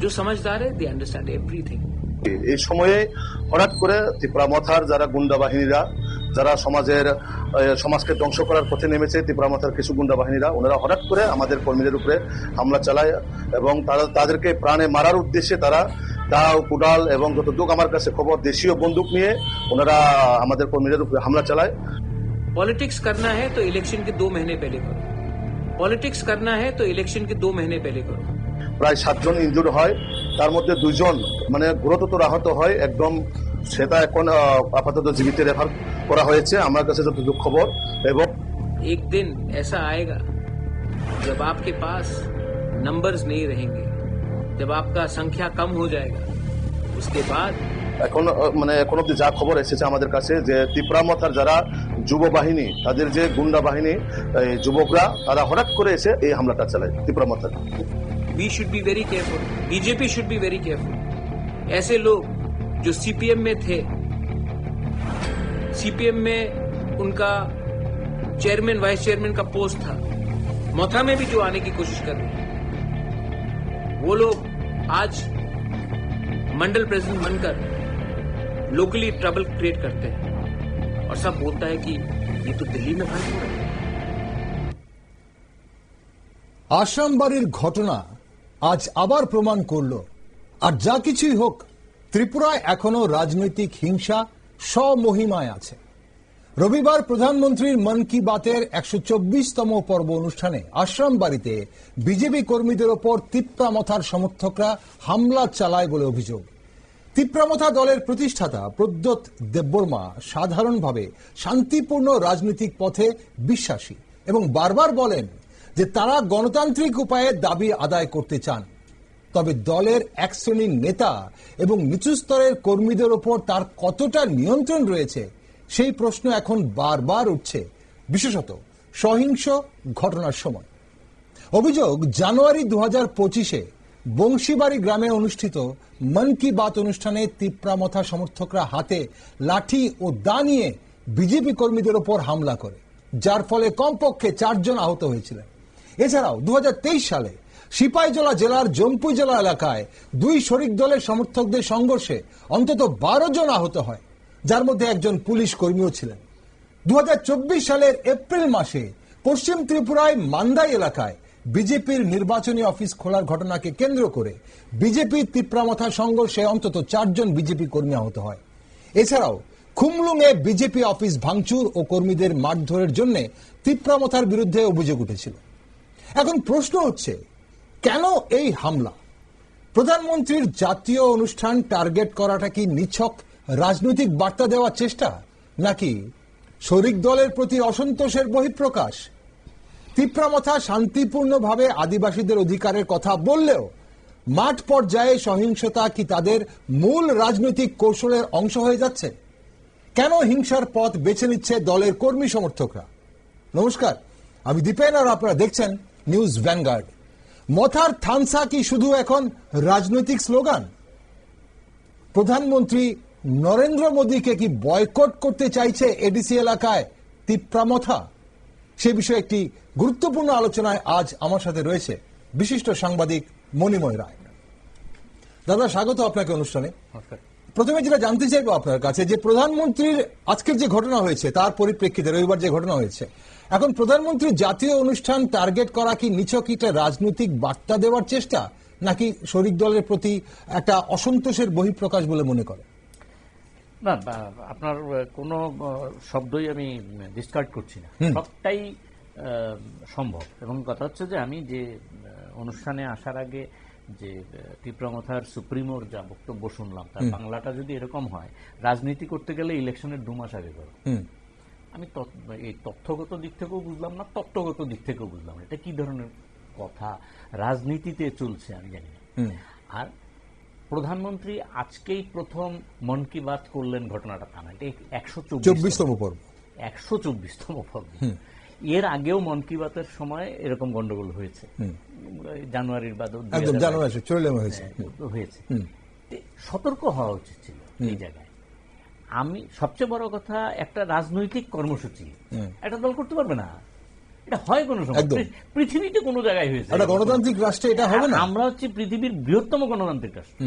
जो समझदार है दे अंडरस्टैंड एवरीथिंग এই সময়ে হঠাৎ করে ত্রিপুরা মথার যারা গুন্ডা বাহিনীরা যারা সমাজের আহ, সমাজকে ধ্বংস করার পথে নেমেছে ত্রিপুরা মথার কিছু গুন্ডা বাহিনীরা ওনারা হঠাৎ করে আমাদের কর্মীদের উপরে হামলা চালায় এবং তারা তাদেরকে প্রাণে মারার উদ্দেশ্যে তারা দাও কুডাল এবং যতটুক আমার কাছে খবর দেশীয় বন্দুক নিয়ে ওনারা আমাদের কর্মীদের উপরে হামলা চালায় पॉलिटिक्स करना है तो इलेक्शन के दो महीने पहले करो पॉलिटिक्स करना है तो इलेक्शन के दो महीने पहले करो প্রায় সাতজন ইনজুর হয় তার মধ্যে দুজন মানে গুরুতর আহত হয় একদম সেটা এখন আহ, আপাতত জীবিত রেফার করা হয়েছে আমার কাছে যতটুকু খবর এবং एक दिन ऐसा आएगा जब आपके पास नंबर्स नहीं रहेंगे जब आपका संख्या कम हो जाएगा उसके बाद এখন আহ, মানে এখন অব্দি যা খবর এসেছে আমাদের কাছে যে ত্রিপুরা মথার যারা যুব বাহিনী তাদের যে গুন্ডা বাহিনী এই যুবকরা তারা হঠাৎ করে এসে এই হামলাটা চালায় Tripura মথার we should be very careful BJP should be very careful ऐसे लोग जो सीपीएम में थे सीपीएम में उनका चेयरमैन वाइस चेयरमैन का पोस्ट था मोथा में भी जो आने की कोशिश कर रहे हैं वो लोग आज मंडल प्रेसिडेंट बनकर लोकली ट्रबल क्रिएट करते हैं और सब बोलता है कि ये तो दिल्ली में भंग हो रहा है আসামবাড়ির ঘটনা আজ আবার প্রমাণ করল। আর যা কিছুই হোক, ত্রিপুরায় এখনও রাজনৈতিক হিংসা স্বমহিমায় আছে। রবিবার প্রধানমন্ত্রীর মন কি বাতের একশো চব্বিশতম পর্ব অনুষ্ঠানে আশ্রম বাড়িতে বিজেপি কর্মীদের ওপর তিপ্রামথার সমর্থকরা হামলা চালায় বলে অভিযোগ। তিপ্রামথা দলের প্রতিষ্ঠাতা প্রদ্যোত দেববর্মা সাধারণভাবে শান্তিপূর্ণ রাজনৈতিক পথে বিশ্বাসী এবং বারবার বলেন যে তারা গণতান্ত্রিক উপায়ে দাবি আদায় করতে চান। তবে দলের এক শ্রেণির নেতা এবং নিচু স্তরের কর্মীদের ওপর তার কতটা নিয়ন্ত্রণ রয়েছে, সেই প্রশ্ন এখন বারবার উঠছে, বিশেষত সহিংস ঘটনার সময়। অভিযোগ, জানুয়ারি দু হাজার পঁচিশে বংশীবাড়ি গ্রামে অনুষ্ঠিত মন কি বাত অনুষ্ঠানে তিপ্রামথা সমর্থকরা হাতে লাঠি ও দা নিয়ে বিজেপি কর্মীদের ওপর হামলা করে, যার ফলে কমপক্ষে চারজন আহত হয়েছিলেন। এছাড়াও দু হাজার তেইশ সালে সিপাহীজলা জেলার জম্পুই জেলা এলাকায় দুই শরিক দলের সমর্থকদের সংঘর্ষে অন্তত বারো জন আহত হয়, যার মধ্যে একজন পুলিশ কর্মীও ছিলেন। দু সালের এপ্রিল মাসে পশ্চিম ত্রিপুরায় মান্দাই এলাকায় বিজেপির নির্বাচনী অফিস খোলার ঘটনাকে কেন্দ্র করে বিজেপি তিপ্রামথা সংঘর্ষে অন্তত চারজন বিজেপি কর্মী আহত হয়। এছাড়াও খুমলুঙে বিজেপি অফিস ভাঙচুর ও কর্মীদের মারধরের জন্য তিপ্রামথার বিরুদ্ধে অভিযোগ উঠেছিল। এখন প্রশ্ন হচ্ছে, কেন এই হামলা? প্রধানমন্ত্রীর জাতীয় অনুষ্ঠান টার্গেট করাটা কি নিছক রাজনৈতিক বার্তা দেওয়ার চেষ্টা, নাকি শরিক দলের প্রতি অসন্তোষের বহিঃপ্রকাশ? তিপ্রামথা শান্তিপূর্ণভাবে আদিবাসীদের অধিকারের কথা বললেও মাঠ পর্যায়ে সহিংসতা কি তাদের মূল রাজনৈতিক কৌশলের অংশ হয়ে যাচ্ছে? কেন হিংসার পথ বেছে নিচ্ছে দলের কর্মী সমর্থকরা? নমস্কার, আমি দীপেন আর আপনারা দেখছেন নিউজ ভ্যানগার্ড মথার থানসা কি শুধু এখন রাজনৈতিক স্লোগান। প্রধানমন্ত্রী নরেন্দ্র মোদীকে কি বয়কট করতে চাইছে এডিসি এলাকায় তিপ্রামথা সে বিষয়ে একটি গুরুত্বপূর্ণ আলোচনায় আজ আমার সাথে রয়েছে বিশিষ্ট সাংবাদিক মণিময় রায়। দাদা স্বাগত আপনাকে অনুষ্ঠানে। প্রথমে যেটা জানতে চাইব আপনার কাছে যে প্রধানমন্ত্রীর আজকের যে ঘটনা হয়েছে তার পরিপ্রেক্ষিতে রবিবার যে ঘটনা হয়েছে এখন প্রধানমন্ত্রী জাতীয় অনুষ্ঠান টার্গেট করা কি নিছক একটা রাজনৈতিক বার্তা দেওয়ার চেষ্টা নাকি শরিক দলের প্রতি একটা অসন্তোষের বহিঃপ্রকাশ বলে মনে করে? না আপনার কোনো শব্দই আমি ডিসকার্ড করছি না। সবটাই সম্ভব। এবং কথা হচ্ছে যে আমি যে অনুষ্ঠানে আসার আগে যে আহ, তীব্রমথার সুপ্রিমোর যা বক্তব্য শুনলাম তার বাংলাটা যদি এরকম হয় রাজনীতি করতে গেলে ইলেকশনের দু মাস আগে করো। আমি এই তথ্যগত দিক থেকেও বুঝলাম না তত্ত্বগত দিক থেকেও বুঝলাম না। এটা কি ধরনের কথা? রাজনীতিতে চলছে আমি জানি না। আর প্রধানমন্ত্রী আজকেই প্রথম মন কি বাত করলেন ঘটনাটা তা না এটা একশো চব্বিশতম পর্ব। একশো চব্বিশতম পর্ব। এর আগেও মন কি বাতের সময় এরকম গন্ডগোল হয়েছে। জানুয়ারির বাদ জানুয়ারি হয়েছে। হয়েছে সতর্ক হওয়া উচিত ছিল এই জায়গায়। আমি সবচেয়ে বড় কথা একটা রাজনৈতিক কর্মসূচি। একটা দল করতে পারবে না। এটা হয় কোনো সময়। পৃথিবীতে কোনো জায়গায় হয়েছে। গণতান্ত্রিক রাষ্ট্রে এটা হবে না? আমরা হচ্ছে পৃথিবীর বৃহত্তম গণতান্ত্রিক রাষ্ট্র।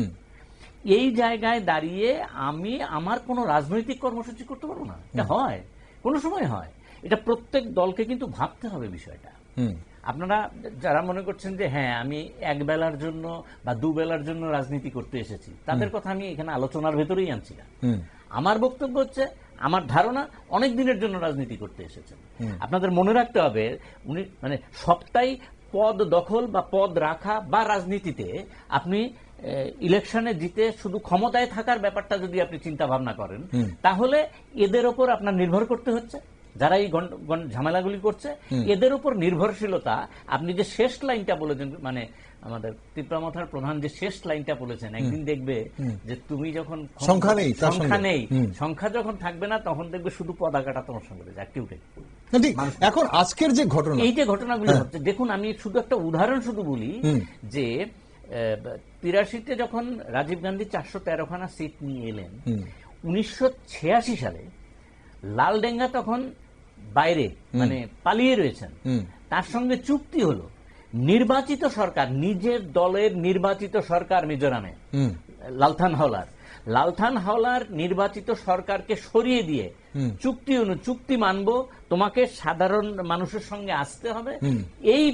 এই জায়গায় দাঁড়িয়ে আমি আমার কোনো রাজনৈতিক কর্মসূচি করতে পারব না? এটা হয়। কোনো সময় হয়। এটা প্রত্যেক দলকে কিন্তু ভাবতে হবে বিষয়টা। আপনারা যারা মনে করছেন যে হ্যাঁ আমি এক বেলার জন্য বা দু বেলার জন্য রাজনীতি করতে এসেছি তাদের কথা আমি এখানে আলোচনার ভেতরেই আনছি না। আমার বক্তব্য হচ্ছে আমার ধারণা অনেক দিনের জন্য রাজনীতি করতে এসেছেন। আপনাদের মনে রাখতে হবে উনি মানে সবটাই পদ দখল বা পদ রাখা বা রাজনীতিতে আপনি ইলেকশনে জিতে শুধু ক্ষমতায় থাকার ব্যাপারটা যদি আপনি চিন্তা ভাবনা করেন তাহলে এদের ওপর আপনার নির্ভর করতে হচ্ছে। যারা এই ঝামেলাগুলি করছে এদের উপর নির্ভরশীলতা আপনি যে শেষ লাইনটা বলেছেন মানে আমাদের তীব্রামথার প্রধান যে শেষ লাইনটা বলেছেন একদিন দেখবে যে তুমি যখন সংখ্যা নেই, সংখ্যা নেই সংখ্যা যখন থাকবে না তখন দেখবে শুধু পতাকাটা তোমার সঙ্গে অ্যাক্টিভিটি এখন আজকের যে ঘটনা এই যে ঘটনাগুলো হচ্ছে দেখুন আমি শুধু একটা উদাহরণ শুধু বলি যে তিরাশিতে যখন রাজীব গান্ধী চারশো তেরোখানা সিট নিয়ে এলেন উনিশশো ছিয়াশি সালে লালডেঙ্গা তখন বাইরে মানে পালিয়ে রয়েছেন। তার সঙ্গে চুক্তি হলো নির্বাচিত সরকার নিজের দলের নির্বাচিত সরকার মিজোরামে লালথান হাওলার। লালথান হাওলার নির্বাচিত সরকারকে সরিয়ে দিয়ে চুক্তি অনু চুক্তি মানব তোমাকে সাধারণ মানুষের সঙ্গে আসতে হবে। এই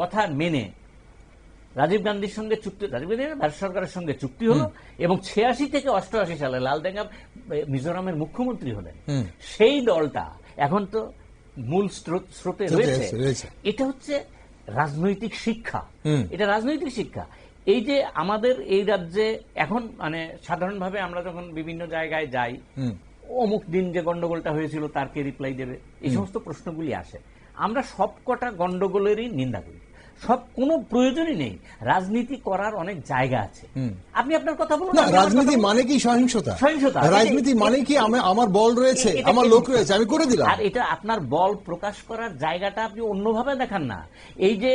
কথা মেনে রাজীব গান্ধীর সঙ্গে চুক্তি রাজীব গান্ধী ভারত সরকারের সঙ্গে চুক্তি হলো এবং ছিয়াশি থেকে অষ্টআশি সালে লালডেঙ্গা মিজোরামের মুখ্যমন্ত্রী হলেন। সেই দলটা এখন তো মূল স্রোতে রয়েছে। এটা হচ্ছে রাজনৈতিক শিক্ষা। এটা রাজনৈতিক শিক্ষা। এই যে আমাদের এই রাজ্যে এখন মানে সাধারণভাবে আমরা যখন বিভিন্ন জায়গায় যাই অমুক দিন যে গন্ডগোলটা হয়েছিল তার কে রিপ্লাই দেবে? এই সমস্ত প্রশ্নগুলি আসে। আমরা সবকটা গন্ডগোলেরই নিন্দা করি। সব কোনো প্রয়োজনই নেই। রাজনীতি করার অনেক জায়গা আছে। আপনি আপনার কথা বলুন। না রাজনীতি মানে কি সহিংসতা? সহিংসতা। রাজনীতি মানে কি আমার বল রয়েছে আমার লোক রয়েছে আমি করে দিলাম। আর এটা আপনার বল প্রকাশ করার জায়গাটা আপনি অন্যভাবে দেখান না। এই যে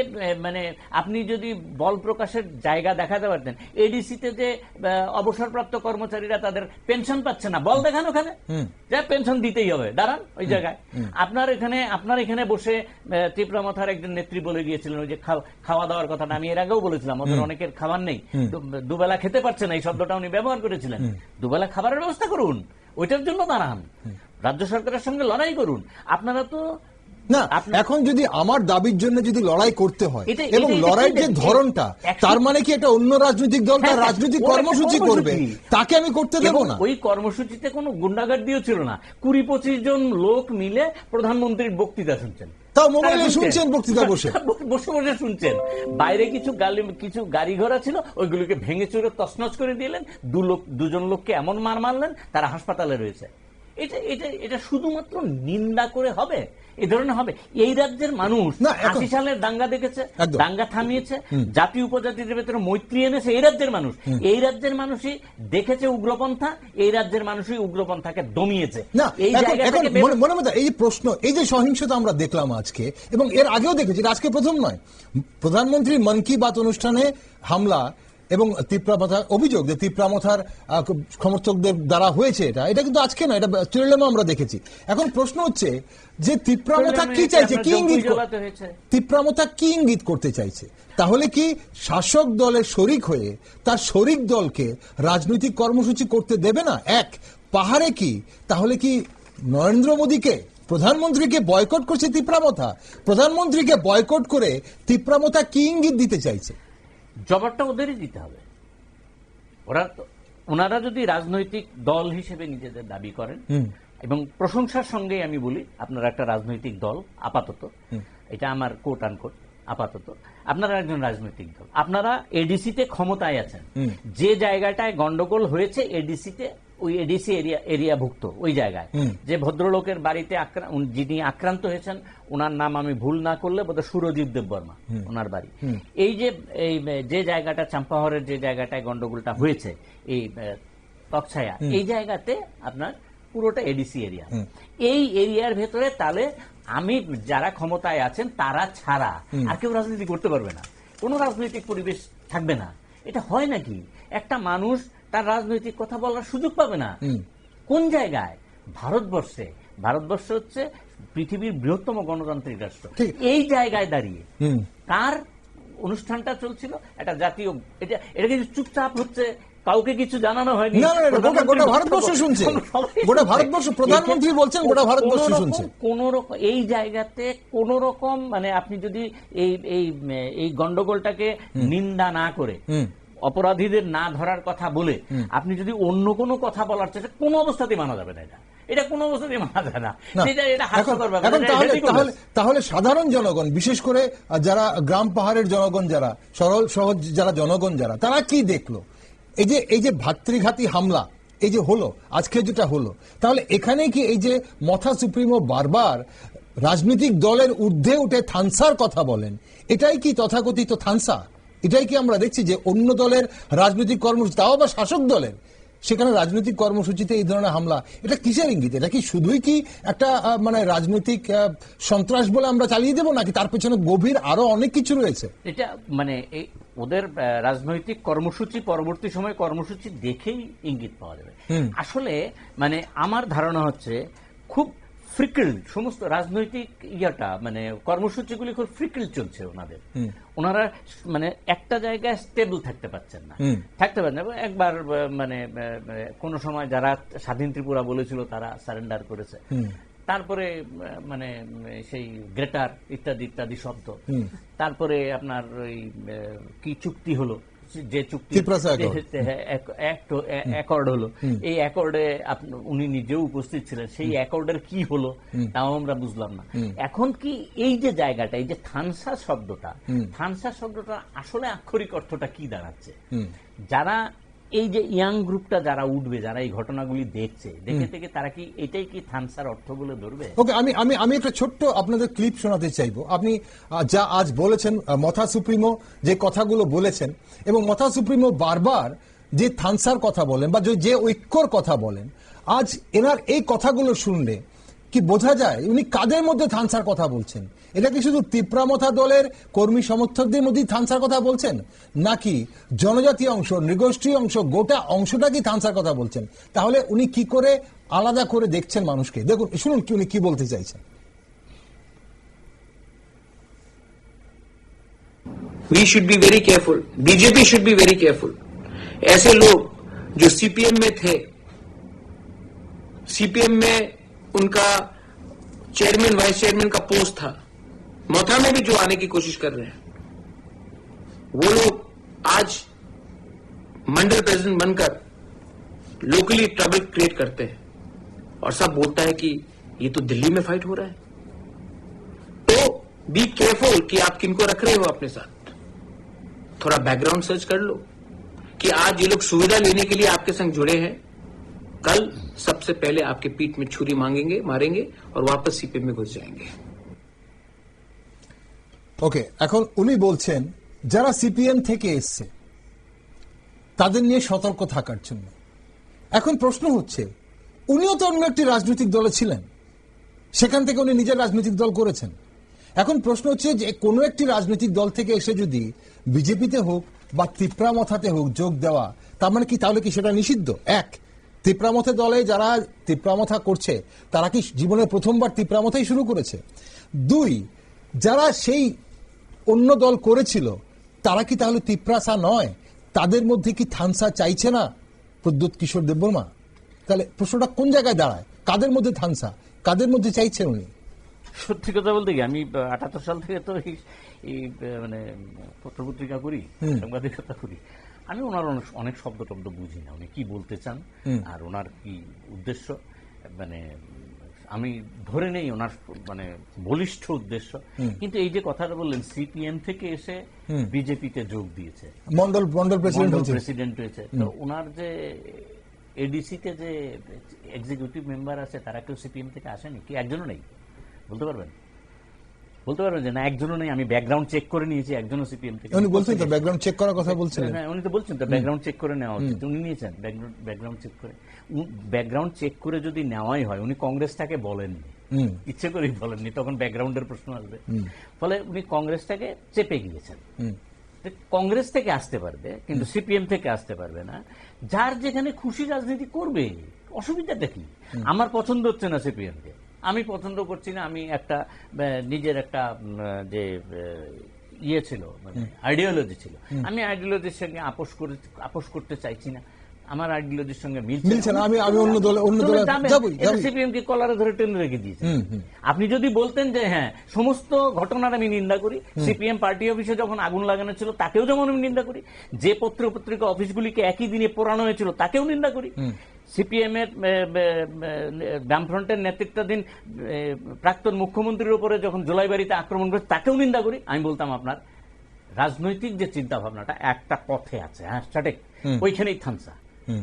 মানে আপনি যদি বল প্রকাশের জায়গা দেখাতে পারতেন এডিসিতে যে অবসরপ্রাপ্ত কর্মচারীরা তাদের পেনশন পাচ্ছে না বল দেখান ওখানে। যে পেনশন দিতেই হবে দাঁড়ান ওই জায়গায়। আপনার এখানে আপনার এখানে বসে ত্রিপুরামথার একজন নেত্রী বলে গিয়েছিলেন ওই যে খাওয়া দাওয়ার কথাটা আমি এর আগেও বলেছিলাম ওদের অনেকের খাবার নেই। দুবেলা খেতে পারছে না এই শব্দটা উনি ব্যবহার করেছিলেন। দুবেলা খাবারের ব্যবস্থা করুন ওইটার জন্য দাঁড়ান। রাজ্য সরকারের সঙ্গে লড়াই করুন। আপনারা তো না এখন যদি আমার দাবির জন্য যদি লড়াই করতে হয় এবং লড়াইয়ের যে ধরনটা তার মানে কি এটা অন্য রাজনৈতিক দল তার হ্যাঁ, হ্যাঁ, রাজনৈতিক কর্মসূচি করবে তাকে আমি করতে দেবো না। ওই কর্মসূচিতে কোনো গুন্ডাগার্দিও ছিল না। কুড়ি পঁচিশ জন লোক মিলে প্রধানমন্ত্রীর বক্তৃতা শুনছেন। তাও মোবাইলে শুনছেন বক্তৃতা বসে। বসে বসে শুনছেন। বাইরে কিছু গালি কিছু গাড়ি ঘোড়া ছিল ওইগুলোকে ভেঙে চুরে তছনছ করে দিলেন। দু লোক দুজন লোককে এমন মার মারলেন তারা হাসপাতালে রয়েছে। এটা এটা এটা শুধুমাত্র নিন্দা করে হবে? এই ধরনের হবে? এই রাজ্যের মানুষ আশি সালের দাঙ্গা দেখেছে দাঙ্গা থামিয়েছে জাতি উপজাতিদের ভেতরে মৈত্রী এনেছে এই রাজ্যের মানুষ। এই রাজ্যের মানুষই দেখেছে উগ্রপন্থা এই রাজ্যের মানুষই উগ্রপন্থাকে দমিয়েছে। এই মনে- মনে মনে এই প্রশ্ন এই যে সহিংসতা আমরা দেখলাম আজকে এবং এর আগেও দেখেছি আজকে প্রথম নয়। প্রধানমন্ত্রী মন কি বাত অনুষ্ঠানে হামলা এবং তিপ্রামথার অভিযোগ যে তিপ্রামথার সমর্থকদের দ্বারা হয়েছে এটা। এটা কিন্তু আজকে না এটা চুরেলেমা আমরা দেখেছি। এখন প্রশ্ন হচ্ছে যে তিপ্রামথা কি চাইছে? কি ইঙ্গিত। তিপ্রামথা কি ইঙ্গিত করতে চাইছে? তাহলে কি শাসক দলের শরিক হয়ে তার শরিক দলকে রাজনৈতিক কর্মসূচি করতে দেবে না? এক পাহাড়ে কি? তাহলে কি নরেন্দ্র মোদীকে প্রধানমন্ত্রীকে বয়কট করছে তিপ্রামথা? প্রধানমন্ত্রীকে বয়কট করে তিপ্রামথা কি ইঙ্গিত দিতে চাইছে? জবাবটা ওদেরই দিতে হবে। ওরা ওনারা যদি রাজনৈতিক দল হিসেবে নিজেদের দাবি করেন এবং প্রশংসার সঙ্গেই আমি বলি আপনারা একটা রাজনৈতিক দল আপাতত। এটা আমার কোট আনকোট আপাতত। আপনারা একজন রাজনৈতিক দল। আপনারা এডিসিতে ক্ষমতায় আছেন। যে জায়গাটায় গন্ডগোল হয়েছে এডিসিতে ওই এডিসি এরিয়া এরিয়াভুক্ত ওই জায়গায়। যে ভদ্রলোকের বাড়িতে যিনি আক্রান্ত হয়েছেন ওনার নাম আমি ভুল না করলে বোধহয় সুরজিৎ দেববর্মা ওনার বাড়ি। এই যে এই যে জায়গাটা চাম্পাহরের যে জায়গাটায় গন্ডগোলটা হয়েছে এই তকছায়া এই জায়গাতে আপনার পুরোটা এডিসি এরিয়া। এই এরিয়ার ভেতরে তাহলে আমি যারা ক্ষমতায় আছেন তারা ছাড়া আর কেউ রাজনীতি করতে পারবে না। কোনো রাজনৈতিক পরিবেশ থাকবে না। এটা হয় নাকি? একটা মানুষ তার রাজনৈতিক কথা বলার সুযোগ পাবে না। কোন জায়গায়? ভারতবর্ষে। ভারতবর্ষ হচ্ছে পৃথিবীর বৃহত্তম গণতান্ত্রিক রাষ্ট্র। এই জায়গায় দাঁড়িয়ে। কার অনুষ্ঠানটা চলছিল? একটা জাতীয় এটা এটা কিন্তু চুপচাপ হচ্ছে? কাউকে কিছু জানানো হয়নি? গোটা- ভারতবর্ষ শুনছে। গোটা ভারতবর্ষ, প্রধানমন্ত্রী বলছেন, গোটা ভারতবর্ষ শুনছে। কোন রকম এই জায়গাতে কোন রকম মানে আপনি যদি এই এই এই গন্ডগোলটাকে নিন্দা না করে। অপরাধীদের না ধরার কথা বলে আপনি যদি অন্য কোনো কথা বলার চেষ্টা কোনো অবস্থাতেই মানা যাবে না এটা। এটা কোনো অবস্থাতেই মানা যায় না। এটা হাস্যকর ব্যাপার। তাহলে সাধারণ জনগণ বিশেষ করে যারা গ্রাম পাহাড়ের জনগণ যারা সরল সহজ যারা জনগণ যারা তারা কি দেখল? এই যে এই যে ভাতৃঘাতী হামলা এই যে হলো আজকে যেটা হলো তাহলে এখানে কি এই যে মথা সুপ্রিমো বারবার রাজনৈতিক দলের ঊর্ধ্বে উঠে থানসার কথা বলেন? এটাই কি তথাকথিত থানসা? এটাই কি আমরা দেখছি যে অন্য দলের রাজনৈতিক কর্মসূচি তাও আবার শাসক দলের? সেখানে রাজনৈতিক কর্মসূচিতে এই ধরনের হামলা এটা কিসের ইঙ্গিত? এটা কি শুধুই কি একটা মানে রাজনৈতিক সন্ত্রাস বলে আমরা চালিয়ে দেবো নাকি তার পেছনে গভীর আরও অনেক কিছু রয়েছে? এটা মানে এই ওদের রাজনৈতিক কর্মসূচি পরবর্তী সময় কর্মসূচি দেখেই ইঙ্গিত পাওয়া যাবে। আসলে মানে আমার ধারণা হচ্ছে খুব ফ্রিকল সমস্ত রাজনৈতিক ইয়াটা মানে কর্মসূচিগুলি খুব ফ্রিকল চলছে ওনাদের। ওনারা মানে একটা জায়গায় স্টেবল থাকতে পারছেন না। থাকতে পারেন না। একবার মানে কোনো সময় যারা স্বাধীন ত্রিপুরা বলেছিল তারা সারেন্ডার করেছে। তারপরে মানে সেই গ্রেটার ইত্যাদি ইত্যাদি শব্দ। তারপরে আপনার ওই কি চুক্তি হলো? যে চুক্তি অ্যাকর্ড হলো। এই অ্যাকর্ডে উনি নিজেও উপস্থিত ছিলেন। সেই অ্যাকর্ডের কি হলো তাও আমরা বুঝলাম না। এখন কি এই যে জায়গাটা এই যে থানসা শব্দটা থানসা শব্দটা আসলে আক্ষরিক অর্থটা কি দাঁড়াচ্ছে? যারা এই যে ইয়াং গ্রুপটা যারা উঠবে যারা এই ঘটনাগুলি দেখছে দেখে থেকে তারা কি এটাই কি থানসার অর্থ বলে ধরবে? ওকে আমি আমি আমি একটা ছোট্ট আপনাদের ক্লিপ শোনাতে চাইব। আপনি যা আজ বলেছেন মথা সুপ্রিমো যে কথাগুলো বলেছেন এবং মথা সুপ্রিমো বারবার যে থানসার কথা বলেন বা যে- যে ঐক্যর কথা বলেন আজ এনার এই কথাগুলো শুনলে কি বোঝা যায়? উনি কাদের মধ্যে থানসার কথা বলছেন? এটা কি শুধু তিপ্রামথা দলের কর্মী সমর্থকদের মধ্যেই থানসার কথা বলছেন নাকি জনজাতি অংশ নৃগোষ্ঠী অংশ গোটা অংশটা কি থানসার কথা বলছেন তাহলে উনি কি করে আলাদা করে দেখছেন মানুষকে দেখুন শুনুন কি উনি কি বলতে চাইছেন we should be very careful BJP should be very careful ऐसे लोग जो सीपीएम में थे सीपीएम में उनका चेयरमैन वाइस चेयरमैन का पोस्ट था मोथा में भी जो आने की कोशिश कर रहे हैं, वो लोग आज मंडल प्रेसिडेंट बनकर लोकली ट्रबल क्रिएट करते हैं। और सब बोलता है कि ये तो दिल्ली में फाइट हो रहा है। तो बी केयरफुल कि आप किनको रख रहे हो अपने साथ। थोड़ा बैकग्राउंड सर्च कर लो कि आज ये लोग सुविधा लेने के लिए आपके संग जुड़े हैं। कल सबसे पहले आपके पीठ में छुरी मांगेंगे, मारेंगे और वापस सीपीएम में घुस जाएँगे। ওকে, এখন উনি বলছেন, যারা সিপিএম থেকে এসছে, তাদের নিয়ে সতর্ক থাকার জন্য। এখন প্রশ্ন হচ্ছে, উনিও তো অন্য একটি রাজনৈতিক দলে ছিলেন। সেখান থেকে উনি নিজের রাজনৈতিক দল করেছেন। এখন প্রশ্ন হচ্ছে যে, কোনো একটি রাজনৈতিক দল থেকে এসে যদি বিজেপিতে হোক বা তিপ্রামথাতে হোক যোগ দেওয়া, তার মানে কি তাহলে কি সেটা নিষিদ্ধ? এক তিপ্রামথে দলে যারা তিপ্রামথা করছে, তারা কি জীবনে প্রথমবার তিপ্রামথাই শুরু করেছে? দুই, যারা সেই অন্য দল করেছিল তারা কি তাহলে তিপ্রাসা নয়? তাদের মধ্যে কি থানসা চাইছে না? প্রদ্যুৎ কিশোর দেববর্মা তাহলে প্রশ্নটা কোন জায়গায় দাঁড়ায়? কাদের মধ্যে থানসা? কাদের মধ্যে চাইছেন উনি? সত্যি কথা বলতে কি আমি আঠাত্তর সাল থেকে তো এই মানে পত্রপত্রিকা করি সাংবাদিকতা করি। আমি ওনার অনেক অনেক শব্দ টব্দ বুঝি না উনি কি বলতে চান আর ওনার কি উদ্দেশ্য? মানে আমি ধরে নেই ওনার মানে বলিষ্ঠ উদ্দেশ্য। কিন্তু এই যে কথাটা বললেন সিপিএম থেকে এসে বিজেপিতে যোগ দিয়েছে। মন্ডল মন্ডল প্রেসিডেন্ট হয়েছে। প্রেসিডেন্ট হয়েছে। তো ওনার যে এডিসিতে যে এক্সিকিউটিভ মেম্বার আছে তারা কেউ সিপিএম থেকে আসেনি? কি একজনও নেই? বলতে পারবেন? বলতে পারবেন যে না একজনও নেই। আমি ব্যাকগ্রাউন্ড চেক করে নিয়েছি একজনও সিপিএম থেকে উনি বলছেন তো ব্যাকগ্রাউন্ড চেক করার কথা বলছিলেন। হ্যাঁ, উনি তো বলছেন তো ব্যাকগ্রাউন্ড চেক করে নেওয়া উচিত। উনি নিয়েছেন ব্যাকগ্রাউন্ড চেক করে। ব্যাকগ্রাউন্ড চেক করে যদি নেওয়াই হয় উনি কংগ্রেসটাকে বলেননি। ইচ্ছে করেই বলেননি তখন ব্যাকগ্রাউন্ডের প্রশ্ন আসবে। ফলে উনি কংগ্রেসটাকে চেপে গিয়েছেন। কংগ্রেস থেকে আসতে পারবে কিন্তু সিপিএম থেকে আসতে পারবে না যার যেখানে খুশি রাজনীতি করবে অসুবিধাটা কি? আমার পছন্দ হচ্ছে না সিপিএম কে আমি পছন্দ করছি না আমি একটা নিজের একটা যে ইয়ে ছিল মানে আইডিওলজি ছিল। আমি আইডিওলজির সঙ্গে আপোষ করে আপোষ করতে চাইছি না। আমার আইডিওলজির সঙ্গে মিলছে না, আমি- আমি অন্য দলে- অন্য দলে যাবোই। সিপিএম কে কলারে ধরে টেনে রেখে দিয়েছে। আপনি যদি বলতেন যে হ্যাঁ সমস্ত ঘটনার আমি নিন্দা করি সিপিএম পার্টি অফিসে যখন আগুন লাগানো ছিল তাকেও যেমন আমি নিন্দা করি যে পত্র পত্রিকা অফিসগুলিকে একই দিনে পোড়ানো হয়েছিল তাকেও নিন্দা করি। সিপিএম এর বামফ্রন্টের নেতৃত্বাধীন প্রাক্তন মুখ্যমন্ত্রীর উপরে যখন জোলাইবাড়িতে আক্রমণ করে তাকেও নিন্দা করি। আমি বলতাম আপনার রাজনৈতিক যে চিন্তা ভাবনাটা একটা পথে আছে হ্যাঁ সঠিক ওইখানেই থামসা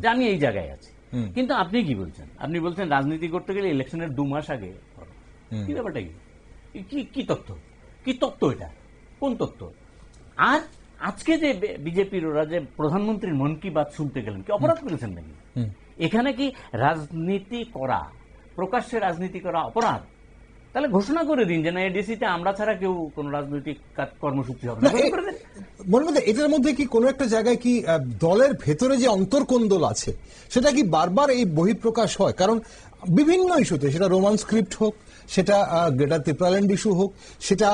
যে আমি এই জায়গায় আছি। কিন্তু আপনি কি বলছেন? আপনি বলছেন রাজনীতি করতে গেলে ইলেকশনের দু মাস আগে কি ব্যাপারটা কি? কি কি তথ্য কি তত্ত্ব এটা? কোন তত্ত্ব? আর আজকে যে বিজেপির ওরা যে প্রধানমন্ত্রীর মন কি বাত শুনতে গেলেন কি অপরাধ করেছেন নাকি? এখানে কি রাজনীতি করা প্রকাশ্যে রাজনীতি করা অপরাধ? তাহলে ঘোষণা করে দিন যে না এডিসিতে আমরা ছাড়া কেউ কোন রাজনৈতিক কর্মসূচি হবে না। মনে মধ্যে এটার মধ্যে কি কোনো একটা জায়গায় কি দলের ভেতরে যে অন্তর্কন্দল আছে সেটা কি বারবার এই বহিঃপ্রকাশ হয় কারণ বিভিন্ন ইস্যুতে সেটা রোমান স্ক্রিপ্ট হোক সেটা গ্রেটার ত্রিপুরাল্যান্ড ইস্যু হোক, সেটা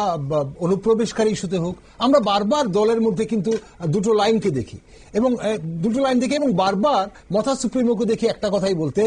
অনুপ্রবেশকারী ইস্যুতে হোক, আমরা বারবার দলের মধ্যে কিন্তু দুটো লাইনকে দেখি। এবং দুটো লাইন দেখি এবং বারবার মথা সুপ্রিমোকে দেখি একটা কথাই বলতে,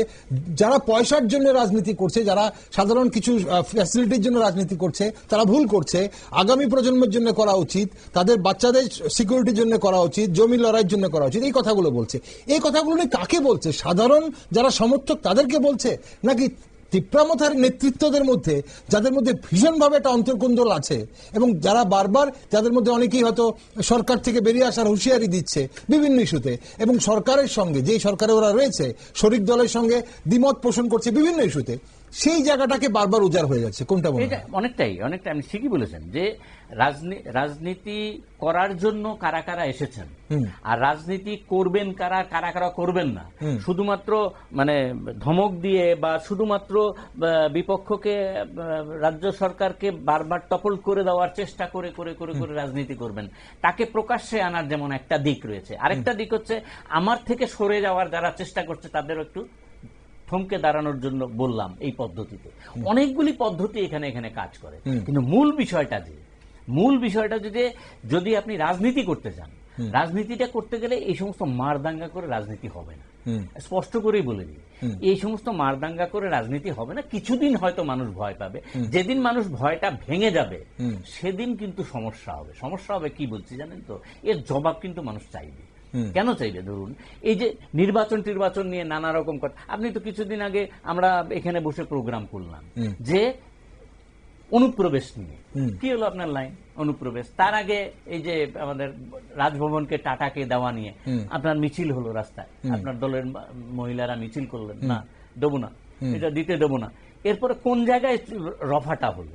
যারা পয়সার জন্য রাজনীতি করছে, যারা সাধারণ কিছু ফ্যাসিলিটির জন্য রাজনীতি করছে, তারা ভুল করছে। আগামী প্রজন্মের জন্য করা উচিত, তাদের বাচ্চাদের সিকিউরিটির জন্য করা উচিত, জমি লড়াইয়ের জন্য করা উচিত, এই কথাগুলো বলছে। এই কথাগুলো কাকে বলছে? সাধারণ যারা সমর্থক তাদেরকে বলছে? নাকি তিপ্রামথার নেতৃত্বদের মধ্যে, যাদের মধ্যে ভীষণভাবে একটা অন্তর্কুন্দল আছে, এবং যারা বারবার যাদের মধ্যে অনেকেই হয়তো সরকার থেকে বেরিয়ে আসার হুঁশিয়ারি দিচ্ছে বিভিন্ন ইস্যুতে, এবং সরকারের সঙ্গে, যেই সরকারে ওরা রয়েছে, শরিক দলের সঙ্গে দ্বিমত পোষণ করছে বিভিন্ন ইস্যুতে, সেই জায়গাটাকে বারবার উজাড় হয়ে যাচ্ছে। কোনটা অনেকটাই অনেকটা আপনি ঠিকই বলেছেন যে রাজনীতি করার জন্য কারা কারা এসেছেন? আর রাজনীতি করবেন কারা কারা কারা করবেন না? শুধুমাত্র মানে ধমক দিয়ে বা শুধুমাত্র বিপক্ষকে রাজ্য সরকারকে বারবার টপল করে দেওয়ার চেষ্টা করে করে করে করে রাজনীতি করবেন। তাকে প্রকাশ্যে আনার যেমন একটা দিক রয়েছে। আরেকটা দিক হচ্ছে আমার থেকে সরে যাওয়ার যারা চেষ্টা করছে তাদের একটু থমকে দাঁড়ানোর জন্য বললাম এই পদ্ধতিতে। অনেকগুলি পদ্ধতি এখানে এখানে কাজ করে। কিন্তু মূল বিষয়টা যে মূল বিষয়টা যে যদি আপনি রাজনীতি করতে চান রাজনীতিটা করতে গেলে এই সমস্ত মারদাঙ্গা করে রাজনীতি হবে না। স্পষ্ট করেই বলে দিই এই সমস্ত মারদাঙ্গা করে রাজনীতি হবে না। কিছুদিন হয়তো মানুষ ভয় পাবে। যেদিন মানুষ ভয়টা ভেঙে যাবে সেদিন কিন্তু সমস্যা হবে। সমস্যা হবে কি বলছি জানেন তো? এর জবাব কিন্তু মানুষ চাইবে। কেন চাইবে? ধরুন এই যে নির্বাচন টির্বাচন নিয়ে নানা রকম কথা। আপনি তো কিছুদিন আগে আমরা এখানে বসে প্রোগ্রাম করলাম যে অনুপ্রবেশ নিয়ে। কি হলো আপনার লাইন? অনুপ্রবেশ। তার আগে এই যে আমাদের রাজভবনকে টাটাকে দেওয়া নিয়ে আপনার মিছিল হলো রাস্তায়। আপনার দলের মহিলারা মিছিল করলেন। না দেবো না। এটা দিতে দেবো না। এরপরে কোন জায়গায় রফাটা হলো?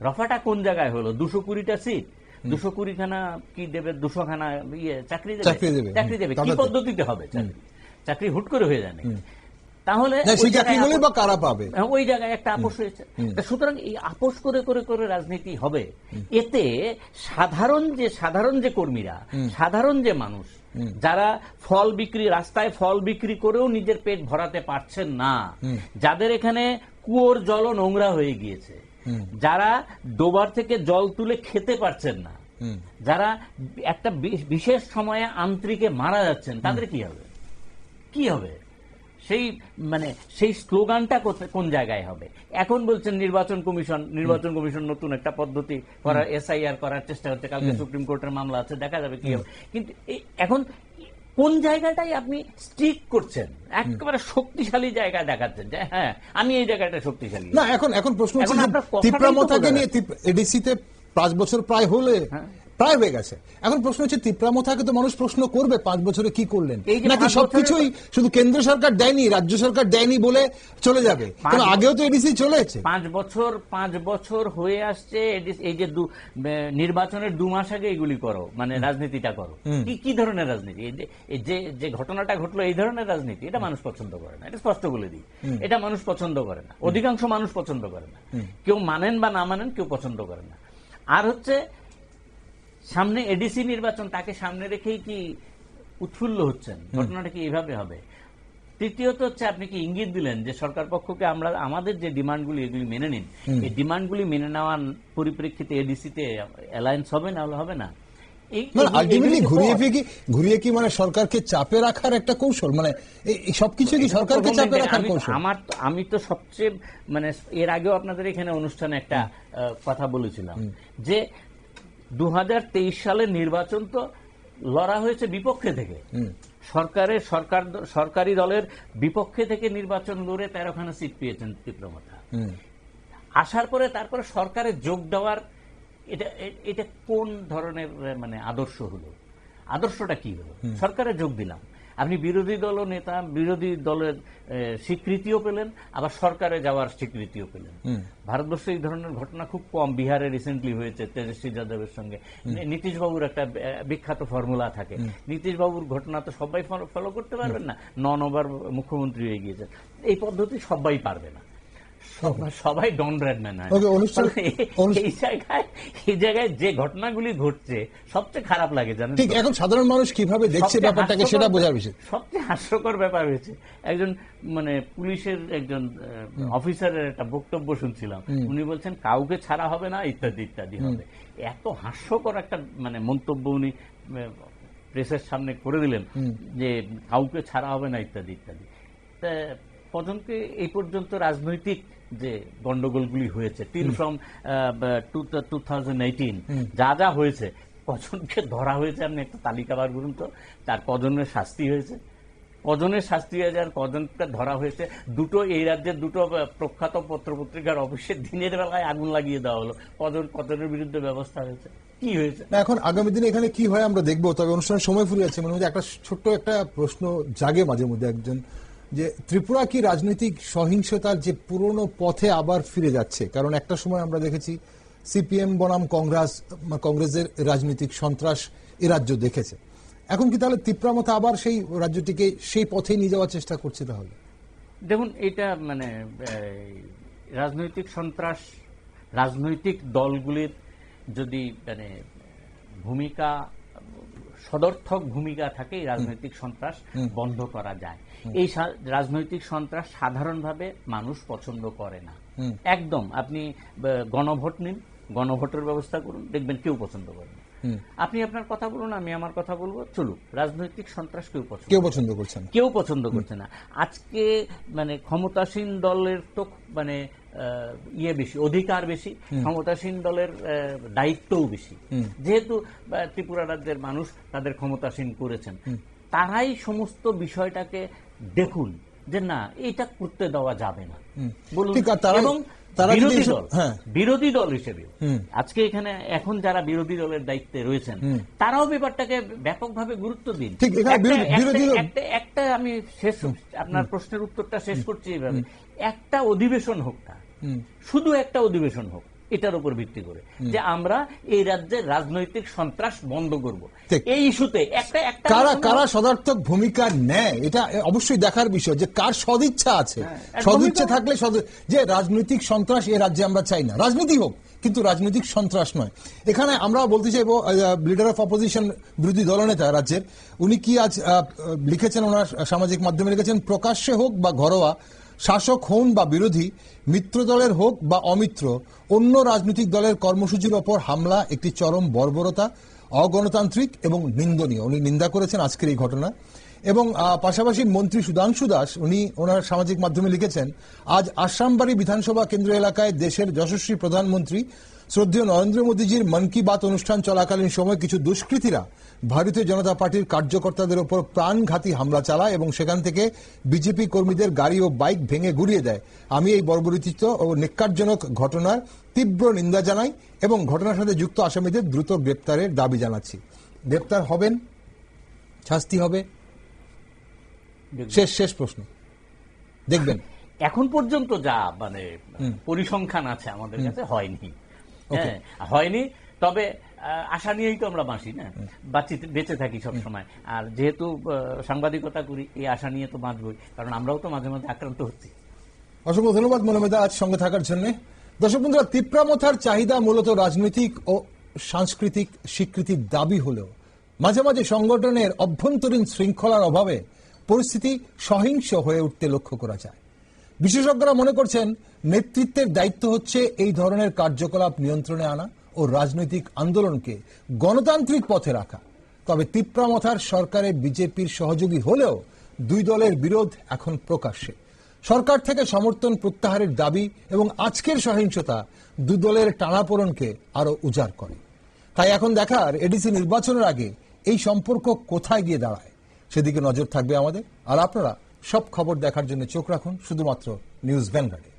রফাটা কোন জায়গায় হলো? দুশো কুড়িটা সিট। দুশো কুড়িখানা কি দেবে? দুশো খানা ইয়ে চাকরি দেবে? চাকরি দেবে। কি পদ্ধতিতে হবে চাকরি? চাকরি হুট করে হয়ে যায় তাহলে বা কারা পাবে? হ্যাঁ, ওই জায়গায় একটা আপোষ হয়েছে সুতরাং এই আপোষ করে করে করে রাজনীতি হবে। এতে সাধারণ যে সাধারণ যে কর্মীরা সাধারণ যে মানুষ যারা ফল বিক্রি রাস্তায় ফল বিক্রি করেও নিজের পেট ভরাতে পারছেন না যাদের এখানে কুয়োর জল নোংরা হয়ে গিয়েছে যারা ডোবার থেকে জল তুলে খেতে পারছেন না যারা একটা বিশেষ সময়ে আন্তরিকে মারা যাচ্ছেন তাদের কি হবে? কি হবে? সেই মানে সেই স্লোগানটা কোন জায়গায় হবে? এখন বলছেন নির্বাচন কমিশন নির্বাচন কমিশন নতুন একটা পদ্ধতি করার এসআইআর করার চেষ্টা হচ্ছে। কালকে সুপ্রিম কোর্টের মামলা আছে দেখা যাবে কি হবে। কিন্তু এখন কোন জায়গাটাই আপনি স্ট্রিক করছেন? একেবারে শক্তিশালী জায়গা দেখাচ্ছেন যে হ্যাঁ আমি এই জায়গাটা শক্তিশালী। না এখন এখন প্রশ্ন হচ্ছে এখন যে আপনার কথাটাই তো তিপ্রামথাকে বোঝা নিয়ে এডিসিতে পাঁচ বছর প্রায় হলে প্রায় হয়ে গেছে। এখন প্রশ্ন হচ্ছে তিপ্রামথাকে তো মানুষ প্রশ্ন করবে পাঁচ বছরে কি করলেন? নাকি সবকিছুই শুধু কেন্দ্র সরকার দেয়নি রাজ্য সরকার দেয়নি বলে চলে যাবে? কারণ আগেও তো এডিসি চলেছে? পাঁচ বছর পাঁচ বছর হয়ে আসছে এই যে নির্বাচনের দু মাস আগে এগুলি করো মানে রাজনীতিটা করো। কি কি ধরনের রাজনীতি? এই যে- যে যে ঘটনাটা ঘটলো এই ধরনের রাজনীতি এটা মানুষ পছন্দ করে না এটা স্পষ্ট বলে দিই। এটা মানুষ পছন্দ করে না অধিকাংশ মানুষ পছন্দ করে না। কেউ মানেন বা না মানেন কেউ পছন্দ করে না। আর হচ্ছে সামনে এডিসি নির্বাচন তাকে সামনে রেখেই কি উৎফুল্ল হচ্ছেন? ঘটনাটা কি এইভাবে হবে? তৃতীয়ত হচ্ছে আপনি কি ইঙ্গিত দিলেন যে সরকার পক্ষকে আমরা আমাদের যে ডিমান্ডগুলি এগুলি মেনে নিন। এই ডিমান্ডগুলি মেনে নেওয়ার পরিপ্রেক্ষিতে এডিসিতে অ্যালায়েন্স হবে না হলে হবে না? এই- মানে এগুলি- আলটিমেটলি ঘুরিয়ে ফিরে ঘুরিয়ে কি মানে সরকারকে চাপে রাখার একটা কৌশল? মানে এই- এই সবকিছু কি সরকারকে চাপে রাখার আমি- কৌশল? আমার তো- আমি তো সবচেয়ে মানে এর আগেও আপনাদের এখানে অনুষ্ঠানে একটা কথা বলেছিলাম যে দু সালের নির্বাচন তো লড়া হয়েছে বিপক্ষে থেকে। সরকারের সরকার সরকারি দলের বিপক্ষে থেকে নির্বাচন লড়ে তেরোখানা সিট পেয়েছেন তীব্রমতা। আসার পরে তারপরে সরকারে যোগ দেওয়ার এটা এটা কোন ধরনের মানে আদর্শ হলো? আদর্শটা কি হলো? সরকারে যোগ দিলাম। আপনি বিরোধী দল নেতা বিরোধী দলের স্বীকৃতিও পেলেন আবার সরকারে যাওয়ার স্বীকৃতিও পেলেন। ভারতবর্ষে এই ধরনের ঘটনা খুব কম। বিহারে রিসেন্টলি হয়েছে তেজস্বী যাদবের সঙ্গে। নীতিশ বাবুর একটা বিখ্যাত ফর্মুলা থাকে। নীতিশ বাবুর ঘটনা তো সবাই ফলো করতে পারবেন না। নন ওভার মুখ্যমন্ত্রী হয়ে গিয়েছেন। এই পদ্ধতি সবাই পারবে না। সবাই- ডন রেডম্যান হয়। এই- জায়গায় এই জায়গায় যে ঘটনাগুলি ঘটছে সবচেয়ে খারাপ লাগে জানেন ঠিক এখন সাধারণ মানুষ কীভাবে দেখছে ব্যাপারটাকে সেটা বোঝার বিষয়। সবচেয়ে হাস্যকর ব্যাপার হয়েছে একজন মানে পুলিশের একজন অফিসারের একটা বক্তব্য শুনছিলাম। উনি বলছেন কাউকে ছাড়া হবে না ইত্যাদি ইত্যাদি হবে। এত হাস্যকর একটা মানে মন্তব্য উনি প্রেসের সামনে করে দিলেন যে কাউকে ছাড়া হবে না ইত্যাদি ইত্যাদি। তা কজনকে এই পর্যন্ত রাজনৈতিক যে গন্ডগোলগুলি হয়েছে তিন ফ্রম টু যা যা হয়েছে কজনকে ধরা হয়েছে আপনি একটা তালিকা বার করুন তো তার কজনের শাস্তি হয়েছে। কজনের শাস্তি হয়েছে আর কজনটা ধরা হয়েছে দুটো এই রাজ্যের দুটো প্রখ্যাত পত্রপত্রিকার অফিসের দিনের বেলায় আগুন লাগিয়ে দেওয়া হলো। কজন কজনের বিরুদ্ধে ব্যবস্থা হয়েছে কি হয়েছে? না এখন আগামী দিনে এখানে কি হয় আমরা দেখব তবে অনুষ্ঠানের সময় ফুরিয়ে যাচ্ছে। মনে একটা ছোট্ট একটা প্রশ্ন জাগে মাঝে মধ্যে একজন যে ত্রিপুরা কি রাজনৈতিক সহিংসতার যে পুরনো পথে আবার ফিরে যাচ্ছে? কারণ একটা সময় আমরা দেখেছি সিপিএম, বনাম কংগ্রেস কংগ্রেসের রাজনৈতিক সন্ত্রাস এ রাজ্য দেখেছে। এখন কি তাহলে ত্রিপুরা মতো আবার সেই রাজ্যটিকে সেই পথেই নিয়ে যাওয়ার চেষ্টা করছে তাহলে? দেখুন, এটা মানে রাজনৈতিক সন্ত্রাস, রাজনৈতিক দলগুলির যদি মানে ভূমিকা সদর্থক ভূমিকা থাকে এই রাজনৈতিক সন্ত্রাস বন্ধ করা যায়। এই রাজনৈতিক সন্ত্রাস সাধারণভাবে মানুষ পছন্দ করে না। একদম আপনি গণভোট নিন গণভোটের ব্যবস্থা করুন দেখবেন কেউ পছন্দ করে না। আপনি আপনার কথা বলুন আমি আমার কথা বলব। চলুক রাজনৈতিক সন্ত্রাস কেউ পছন্দ কেউ পছন্দ করছে না। কেউ পছন্দ করছে না। আজকে মানে ক্ষমতাসীন দলের তো মানে ইয়ে বেশি অধিকার বেশি ক্ষমতাসীন দলের দায়িত্বও বেশি। যেহেতু ত্রিপুরা রাজ্যের মানুষ তাদের ক্ষমতাসীন করেছেন। তারাই সমস্ত বিষয়টাকে দেখুন যে না এটা করতে দেওয়া যাবে না। বলুন। এবং তারা বিরোধী দল। হ্যাঁ। বিরোধী দল হিসেবে। আজকে এখানে এখন যারা বিরোধী দলের দায়িত্বে রয়েছেন তারাও ব্যাপারটাকে ব্যাপকভাবে গুরুত্ব দিন। একটা আমি শেষ আপনার প্রশ্নের উত্তরটা শেষ করছি এইভাবে একটা অধিবেশন হোক না শুধু একটা অধিবেশন হোক এটার উপর ভিত্তি করে। যে আমরা এই রাজ্যের রাজনৈতিক সন্ত্রাস বন্ধ করব। এই ইস্যুতে একটা একটা কারা কারা সদার্থক ভূমিকা নেয় এটা অবশ্যই দেখার বিষয় যে কার সদিচ্ছা আছে। সদিচ্ছা থাকলে যে রাজনৈতিক সন্ত্রাস এ রাজ্যে আমরা চাই না। রাজনীতি হোক কিন্তু রাজনৈতিক সন্ত্রাস নয়। এখানে আমরা বলতে চাইব লিডার অফ অপোজিশন বিরোধী দলনেতা রাজ্যের উনি কি আজ লিখেছেন ওনার সামাজিক মাধ্যমে লিখেছেন প্রকাশ্যে হোক বা ঘরোয়া শাসক হন বা বিরোধী মিত্র দলের হোক বা অমিত্র অন্য রাজনৈতিক দলের কর্মসূচির ওপর হামলা, একটি চরম বর্বরতা, অগণতান্ত্রিক এবং নিন্দনীয়। উনি নিন্দা করেছেন আজকের এই ঘটনা। এবং পাশাপাশি মন্ত্রী সুধাংশু দাস, উনি ওনার সামাজিক মাধ্যমে লিখেছেন, আজ আসামবাড়ি বিধানসভা কেন্দ্র এলাকায় দেশের যশস্বী প্রধানমন্ত্রী শ্রদ্ধেয় নরেন্দ্র মোদীজির মন কি বাত অনুষ্ঠান চলাকালীন সময় কিছু দুষ্কৃতীরা ভারতীয় জনতা পার্টির কার্যকর্তাদের ওপর প্রাণঘাতী হামলা চালায় এবং সেখান থেকে বিজেপি কর্মীদের গাড়ি ও বাইক ভেঙে গুড়িয়ে দেয়। আমি এই বর্বরিচিত ও নিকারজনক ঘটনার তীব্র নিন্দা জানাই এবং ঘটনার সাথে যুক্ত আসামিদের দ্রুত গ্রেপ্তারের দাবি জানাচ্ছি। গ্রেপ্তার হবেন? শাস্তি হবে? শেষ শেষ প্রশ্ন। দেখবেন। এখন পর্যন্ত যা মানে পরিসংখ্যান আছে আমাদের কাছে হয়নি। হ্যাঁ হয়নি তবে আশা নিয়েই তো আমরা বাঁচি না? বাঁচি বেঁচে থাকি সব সময়। আর যেহেতু সাংবাদিকতা করি এই আশা নিয়ে তো বাঁচবই কারণ আমরাও তো মাঝে মাঝে আক্রান্ত হচ্ছি। অসংখ্য ধন্যবাদ মনোমেদা আজ সঙ্গে থাকার জন্য। দর্শক বন্ধুরা তিপ্রামথার চাহিদা মূলত রাজনৈতিক ও সাংস্কৃতিক স্বীকৃতির দাবি হলেও মাঝে মাঝে সংগঠনের অভ্যন্তরীণ শৃঙ্খলার অভাবে পরিস্থিতি সহিংস হয়ে উঠতে লক্ষ্য করা যায়। বিশেষজ্ঞরা মনে করছেন নেতৃত্বের দায়িত্ব হচ্ছে এই ধরনের কার্যকলাপ নিয়ন্ত্রণে আনা ও রাজনৈতিক আন্দোলনকে গণতান্ত্রিক পথে রাখা। তবে তিপ্রামথার সরকারে বিজেপির সহযোগী হলেও দুই দলের বিরোধ এখন প্রকাশ্যে। সরকার থেকে সমর্থন প্রত্যাহারের দাবি এবং আজকের সহিংসতা দুই দলের টানাপোড়নকে আরও উজাড় করে। তাই এখন দেখার এডিসি নির্বাচনের আগে এই সম্পর্ক কোথায় গিয়ে দাঁড়ায়, সেদিকে নজর থাকবে আমাদের। আর আপনারা সব খবর দেখার জন্য চোখ রাখুন শুধুমাত্র নিউজ ভ্যানগার্ডে